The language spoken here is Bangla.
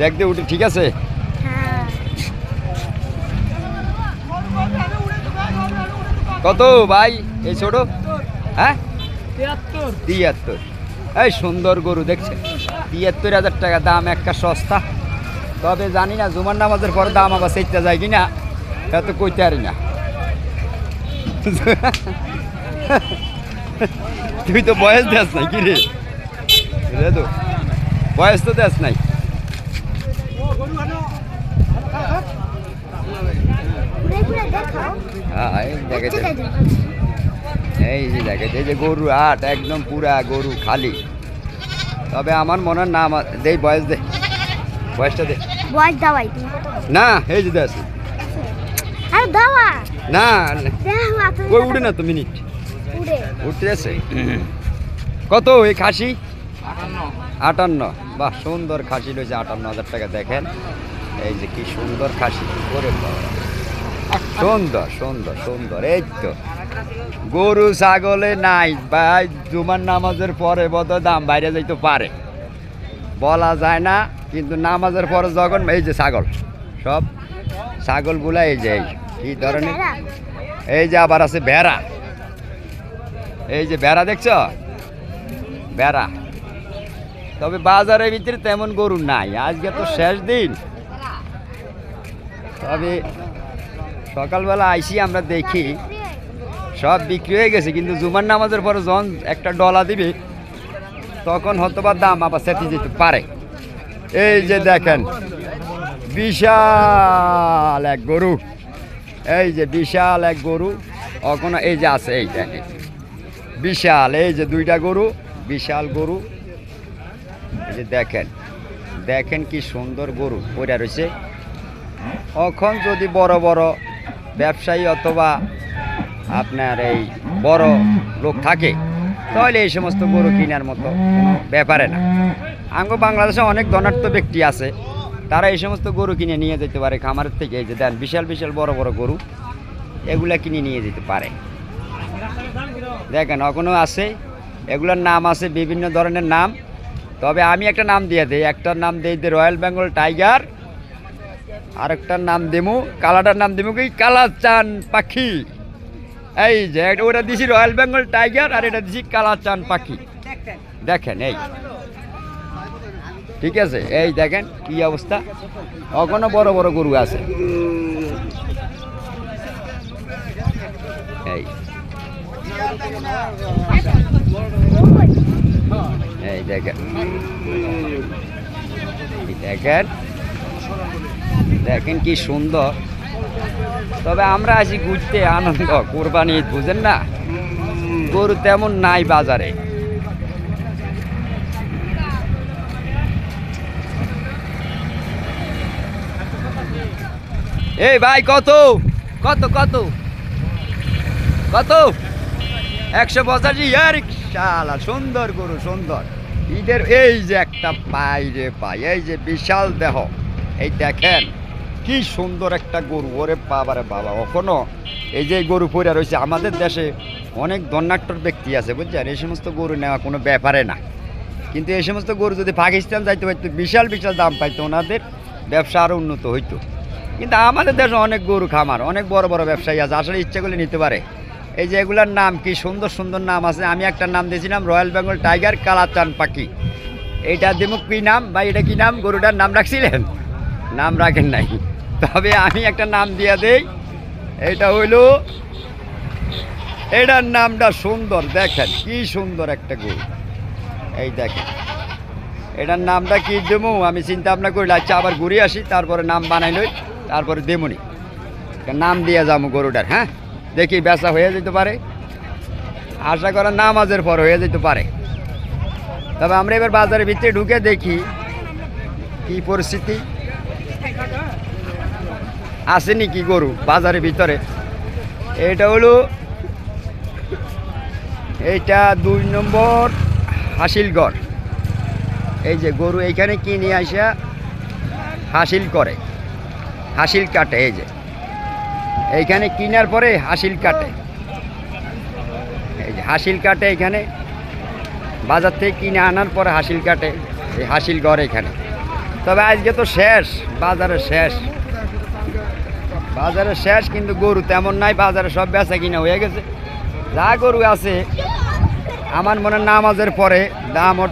দেখতে উঠে ঠিক আছে? কত ভাই? এই ছোট? হ্যাঁ? তিয়াত্তর। এই সুন্দর গরু দেখছে? তিয়াত্তর হাজার টাকা দাম একটা সস্তা। তবে জানি না জুমার নামাজের পরে দাম আবার সেইটা যায় কিনা এত কইতে পারি না। তুই তো বয়স দেস নাই কি রে? রে তো? বয়স তো দেস নাই। এই যে এই যে গরু আট একদম পুরা গরু খালি। তবে আমার মনে হয় নাম দেই বয়স দে। বয়সটা দে। বয়স দাওয়াই না এই যে দেখ। আরে দাওয়া না কই উঠে না তো মিনিট। উড়ে উঠতে আছে? কত ওই খাসি? আটান্ন। বাহ সুন্দর খাসি রয়েছে আটান্ন হাজার টাকা দেখেন। এই যে কি সুন্দর খাসি করে সুন্দর সুন্দর সুন্দর এই তো। গরু ছাগলে নাই ভাই জুমার নামাজের পরে বোধ দাম বাইরে যাইতে পারে। বলা যায় না কিন্তু নামাজের পরে যখন এই যে ছাগল সব ছাগলগুলা এই যে এই কি ধরনের? এই যে আবার আছে বেড়া। এই যে বেড়া দেখছ? বেড়া। তবে বাজারের ভিতরে তেমন গরু নাই। আজকে তো শেষ দিন। তবে সকালবেলা আইসি, আমরা দেখি। সব বিক্রি হয়ে গেছে, কিন্তু জুমার নামাজের পরে যখন একটা ডলা দিবে, তখন হয়তো বা দাম আবার সেটি যেতে পারে। এই যে দেখেন, বিশাল এক গরু। এই যে বিশাল এক গরু এখনও এই যে আছে, এই দেখেন। বিশাল, এই যে দুইটা গরু, বিশাল গরু। এই যে দেখেন দেখেন কি সুন্দর গরু পড়ে রয়েছে। এখন যদি বড় বড় ব্যবসায়ী অথবা আপনার এই বড় লোক থাকে, তাহলে এই সমস্ত গরু কেনার মতো ব্যাপারে না। আঙ্গ বাংলাদেশে অনেক ধনাঢ্য ব্যক্তি আছে। তারা এই সমস্ত গরু কিনে নিয়ে যেতে পারে খামারের থেকে। যে দেন, বিশাল বিশাল বড় বড় গরু, এগুলা কিনে নিয়ে যেতে পারে। দেখেন এখনও আছে। এগুলোর নাম আছে বিভিন্ন ধরনের নাম। তবে আমি একটা নাম দিয়ে দিই। একটার নাম দিই রয়্যাল বেঙ্গল টাইগার, আরেকটার নাম দেমু কালাটার নাম দেমু কি? কালাচান পাখি। এই যে ওটা দিছি রয়্যাল বেঙ্গল টাইগার আর এটা দিছি কালাচান পাখি। দেখেন, এই। ঠিক আছে? এই দেখেন কি অবস্থা। এখনও বড় বড় গরু আছে। এই। এই দেখেন। দেখেন। দেখেন কি সুন্দর। তবে আমরা আসি ঘুরতে আনন্দ, কোরবানি বুঝেন না? গরু তেমন নাই বাজারে। এই ভাই, কত? কত কত? কত? একশো পঁচাশি? ইয়ার শালা, সুন্দর গরু, সুন্দর। ঈদের এই যে একটা পাই রে পাই এই যে বিশাল দেহ। এই দেখেন, কি সুন্দর একটা গরু, ওরে বাবারে বাবা এখনও এই যে গরু পরে রয়েছে আমাদের দেশে অনেক ধন্যাট্যর ব্যক্তি আছে, বুঝছেন? এই সমস্ত গরু নেওয়া কোনো ব্যাপারে না। কিন্তু এই সমস্ত গরু যদি পাকিস্তান যাইতে পারতো বিশাল বিশাল দাম পাইতো, ওনাদের ব্যবসা আরও উন্নত হইতো। কিন্তু আমাদের দেশে অনেক গরু খামার, অনেক বড় বড় ব্যবসায়ী আছে, আসলে ইচ্ছে করলে নিতে পারে। এই যে এগুলার নাম কি? সুন্দর সুন্দর নাম আছে। আমি একটা নাম দিয়েছিলাম, রয়্যাল বেঙ্গল টাইগার কালাচান পাখি। এইটা দিমুক কি নাম? বা এটা কি নাম? গরুটার নাম রাখছিলেন? নাম রাখেন নাই। তবে আমি একটা নাম দিয়ে দেই। এটা হইল, এটার নামটা সুন্দর, দেখেন কি সুন্দর একটা গরু। এই দেখেন, এটার নামটা কি দেবো? আমি চিন্তা ভাবনা করি আচ্ছা আবার ঘুরে আসি, তারপরে নাম বানাই লই। তারপরে দেমুনি। নাম দিয়ে যাব গরুটার হ্যাঁ? দেখি বেচা হয়ে যেতে পারে। আশা করা নামাজের পর হয়ে যেতে পারে। তবে আমরা এবার বাজারের ভিতরে ঢুকে দেখি কি পরিস্থিতি। আসেনি কি গরু বাজারের ভিতরে? এটা হলো, এইটা দুই নম্বর হাসিলগড়। এই যে গরু এইখানে কিনে আসা হাসিল করে। হাসিল কাটে, এই যে। এইখানে কিনার পরে হাসিল কাটে। এই যে হাসিল কাটে এখানে। বাজার থেকে কিনে আনার পরে হাসিল কাটে, এই হাসিল ঘর এখানে। তবে আজকে তো শেষ, বাজারে শেষ। বাজারে শেষ, কিন্তু গরু তেমন নাই, বাজারে সব বেচা কিনা হয়ে গেছে। যা গরু আছে, আমার মনে নামাজের পরে দাম বা